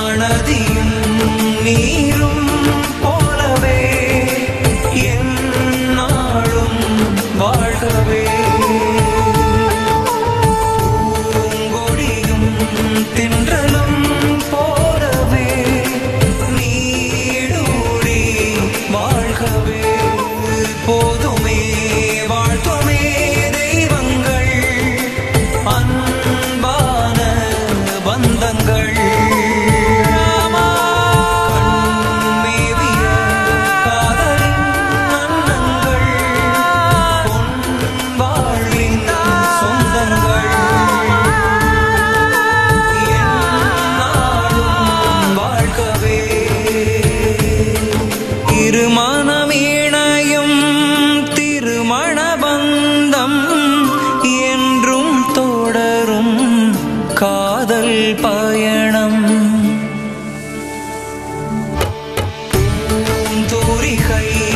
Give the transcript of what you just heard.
வானதியும் நீரும் போலவே என் நாளும் வாழ்கவே. பூங்கொடியும் தின்றலும் போலவே நீடூடி வாழ்கவே. போதுமே வாழ்த்துமே தெய்வங்கள் அன் திருமணமேணையும் திருமணபந்தம் என்றும் தொடரும் காதல் பயணம். தூரிகை